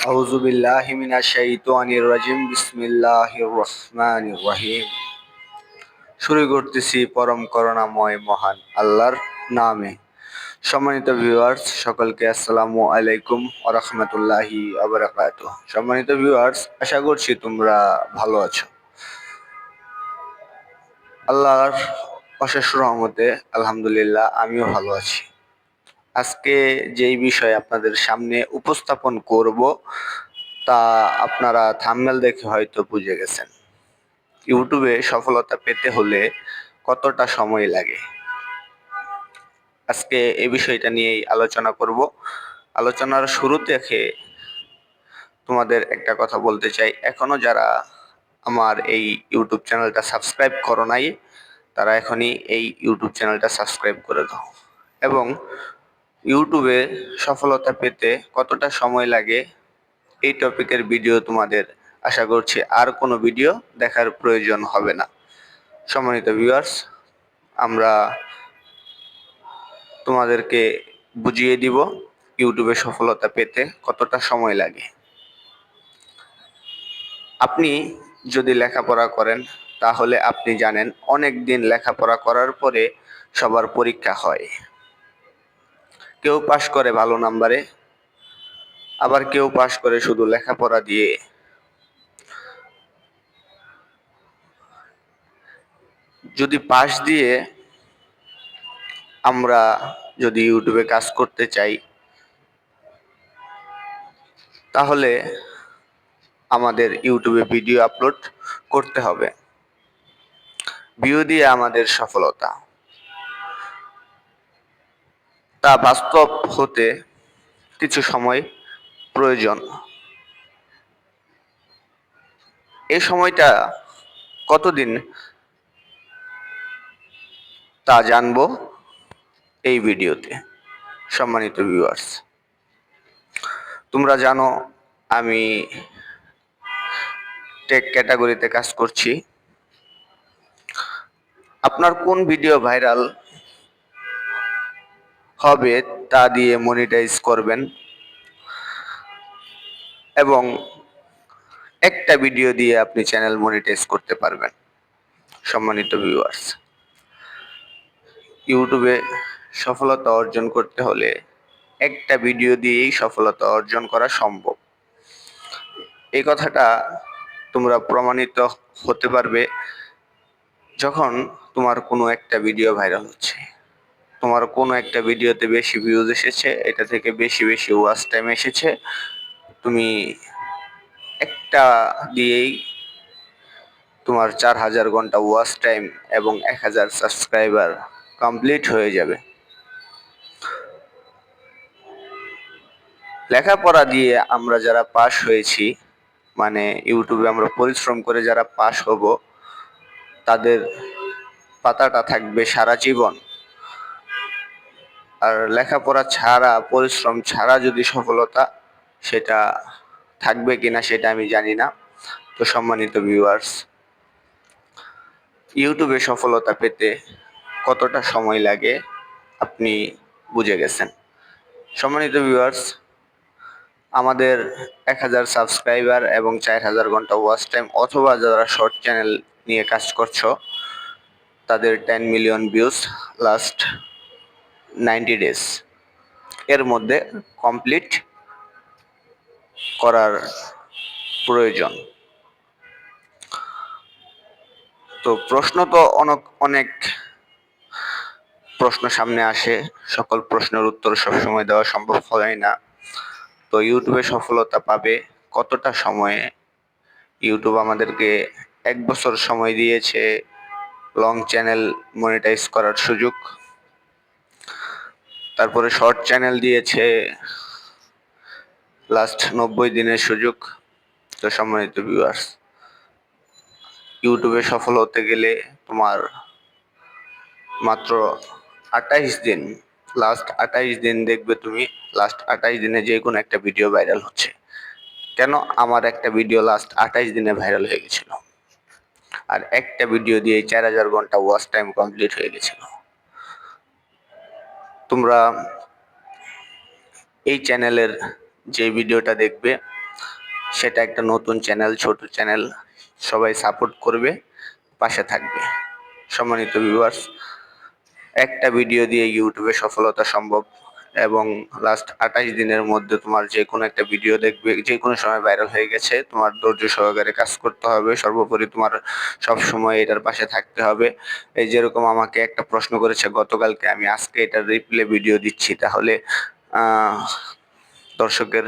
أعوذ بالله من الشيطان الرجيم بسم الله الرحمن الرحيم শুরু করতেছি পরম করুণাময় মহান আল্লাহর নামে সম্মানিত ভিউয়ার্স সকলকে আসসালামু আলাইকুম আরহামতুল্লাহি আবরাকাত সম্মানিত ভিউয়ার্স আশা করছি তোমরা ভালো আছো আল্লাহর অশেষ রহমতে আলহামদুলিল্লাহ আমিও ভালো আছি আজকে যেই বিষয় আপনাদের সামনে উপস্থাপন করব, তা আপনারা থাম্বনেল দেখে হয়তো বুঝে গেছেন। ইউটিউবে সফলতা পেতে হলে কতটা সময় লাগে? আজকে এই বিষয়টা নিয়েই আলোচনা করব। আলোচনার শুরু থেকে তোমাদের একটা কথা বলতে চাই। এখনও যারা আমার এই ইউটিউব চ্যানেলটা সাবস্ক্রাইব করো নাই, তারা এখনই এই ইউটিউব চ্যানেলটা সাবস্ক্রাইব করে দাও। এবং ইউটিউবে সফলতা পেতে কতটা সময় লাগে? এই টপিকের ভিডিও তোমাদের আশা করছি আর কোনো ভিডিও দেখার প্রয়োজন হবে না। সম্মানিত ভিউয়ার্স আমরা তোমাদেরকে বুঝিয়ে দিব ইউটিউবে সফলতা পেতে কতটা সময় লাগে। আপনি যদি লেখাপড়া করেন, তাহলে আপনি জানেন অনেক দিন লেখাপড়া করার পরে সবার পরীক্ষা হয়। কেউ পাশ করে ভালো নাম্বারে, আবার কেউ পাশ করে শুধু লেখাপড়া দিয়ে। যদি পাশ দিয়ে আমরা যদি ইউটিউবে কাজ করতে চাই, তাহলে আমাদের ইউটিউবে ভিডিও আপলোড করতে হবে। ভিউ দিয়ে আমাদের সফলতা। তা বাস্তব হতে কিছু সময় প্রয়োজন। এই সময়টা কতদিন তা জানব এই ভিডিওতে, সম্মানিত ভিউয়ার্স তোমরা জানো, আমি টেক ক্যাটাগরিতে কাজ করছি। আপনার কোন ভিডিও ভাইরাল হবে তা দিয়ে মনিটাইজ করবেন। এবং একটা ভিডিও দিয়ে আপনি চ্যানেল মনিটাইজ করতে পারবেন। সম্মানিত ভিউয়ার্স ইউটিউবে সফলতা অর্জন করতে হলে একটা ভিডিও দিয়েই সফলতা অর্জন করা সম্ভব। এই কথাটা তোমরা প্রমাণিত হতে পারবে যখন তোমার কোনো একটা ভিডিও ভাইরাল হচ্ছে। তোমার কোনো একটা ভিডিওতে বেশি ভিউজ এসেছে, এটা থেকে বেশি বেশি ওয়াচ টাইম এসেছে। তুমি একটা দিয়েই তোমার চার হাজার ঘণ্টা ওয়াচ টাইম এবং এক হাজার সাবস্ক্রাইবার কমপ্লিট হয়ে যাবে। লেখাপড়া দিয়ে আমরা যারা পাশ হয়েছি মানে ইউটিউবে আমরা পরিশ্রম করে যারা পাশ হব, তাদের পাতাটা থাকবে সারা জীবন। আর লেখাপড়া ছাড়া, পরিশ্রম ছাড়া যদি সফলতা সেটা থাকবে কিনা সেটা আমি জানি না। তো সম্মানিত ভিউয়ার্স ইউটিউবে সফলতা পেতে কতটা সময় লাগে আপনি বুঝে গেছেন। সম্মানিত ভিউয়ার্স আমাদের এক হাজার সাবস্ক্রাইবার এবং চার হাজার ঘণ্টা ওয়াচ টাইম অথবা যারা শর্ট চ্যানেল নিয়ে কাজ করছ, তাদের ten million views last ninety days. এর মধ্যে কমপ্লিট করার প্রয়োজন। তো প্রশ্ন তো অনেক অনেক প্রশ্ন সামনে আসে। সকল প্রশ্নের উত্তর সবসময় দেওয়া সম্ভব হয় না। তো ইউটিউবে সফলতা পাবে কতটা সময়ে? ইউটিউব আমাদেরকে এক বছর সময় দিয়েছে। লং চ্যানেল মনিটাইজ করার সুযোগ। তারপরে শর্ট চ্যানেল দিয়েছে। লাস্ট নব্বই দিনের সুযোগ। তো সম্মানিত ভিউয়ার্স ইউটিউবে সফল হতে গেলে তোমার মাত্র আঠাইশ দিন লাস্ট আঠাইশ দিন দেখবে তুমি লাস্ট আঠাইশ দিনে যে কোনো একটা ভিডিও ভাইরাল হচ্ছে। কেন? আমার একটা ভিডিও লাস্ট আঠাইশ দিনে ভাইরাল হয়ে গেছিল। আর একটা ভিডিও দিয়ে চার হাজার ঘণ্টা ওয়াচ টাইম কমপ্লিট হয়ে গেছিল। তোমরা এই চ্যানেলের যে ভিডিওটা দেখবে, সেটা একটা নতুন চ্যানেল, ছোট চ্যানেল, সবাই সাপোর্ট করবে, পাশে থাকবে। সম্মানিত ভিউয়ার্স একটা ভিডিও দিয়ে ইউটিউবে সফলতা সম্ভব। এবং লাস্ট আঠাশ দিনের মধ্যে তোমার যে কোনো একটা ভিডিও দেখবে, যে কোনো সময় ভাইরাল হয়ে গেছে, তোমার ধৈর্য সহকারে কাজ করতে হবে। সর্বোপরি তোমার সব সময় এটার পাশে থাকতে হবে। এই যেরকম আমাকে একটা প্রশ্ন করেছে, গতকালকে আমি আজকে এটার রিপ্লে ভিডিও দিচ্ছি? তাহলে দর্শকের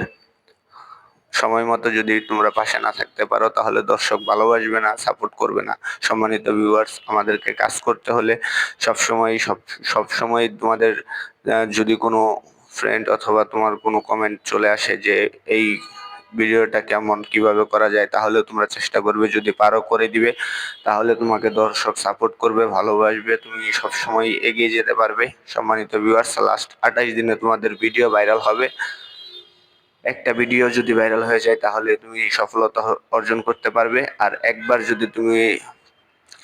সময় মতো যদি তোমরা পাশে না থাকতে পারো, তাহলে দর্শক ভালোবাসবে না সাপোর্ট করবে না। সম্মানিত ভিউয়ার্স আমাদেরকে কাজ করতে হলে সব সময় সব সব সময় তোমাদের যদি কোনো ফ্রেন্ড অথবা তোমার কোনো কমেন্ট চলে আসে যে, এই ভিডিওটা কেমন, কীভাবে করা যায়? তাহলে তোমরা চেষ্টা করবে, যদি পারো করে দিবে, তাহলে তোমাকে দর্শক সাপোর্ট করবে, ভালোবাসবে, তুমি সব সময় এগিয়ে যেতে পারবে। সম্মানিত ভিউয়ার্স লাস্ট আঠাশ দিনে তোমাদের ভিডিও ভাইরাল হবে। একটা ভিডিও যদি ভাইরাল হয়ে যায়, তাহলে তুমি সফলতা অর্জন করতে পারবে। আর একবার যদি তুমি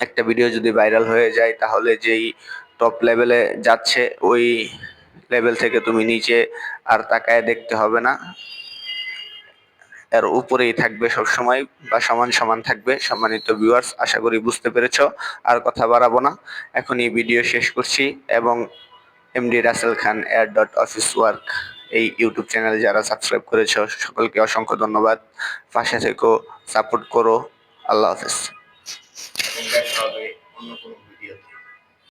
একটা ভিডিও যদি ভাইরাল হয়ে যায়, তাহলে যেই টপ লেভেলে যাচ্ছে, ওই লেভেল থেকে তুমি নিচে আর তাকায় দেখতে হবে না। এর উপরেই থাকবে সব সময় বা সমান সমান থাকবে। সম্মানিত ভিউয়ার্স আশা করি বুঝতে পেরেছ। আর কথা বাড়াবো না। এখন এই ভিডিও শেষ করছি এবং MD Rasel Khan air dot office work এই ইউটিউব চ্যানেলে যারা সাবস্ক্রাইব করেছ, সকলকে অসংখ্য ধন্যবাদ। পাশে থেকে সাপোর্ট করো। আল্লাহ হাফেজ। অন্য কোনো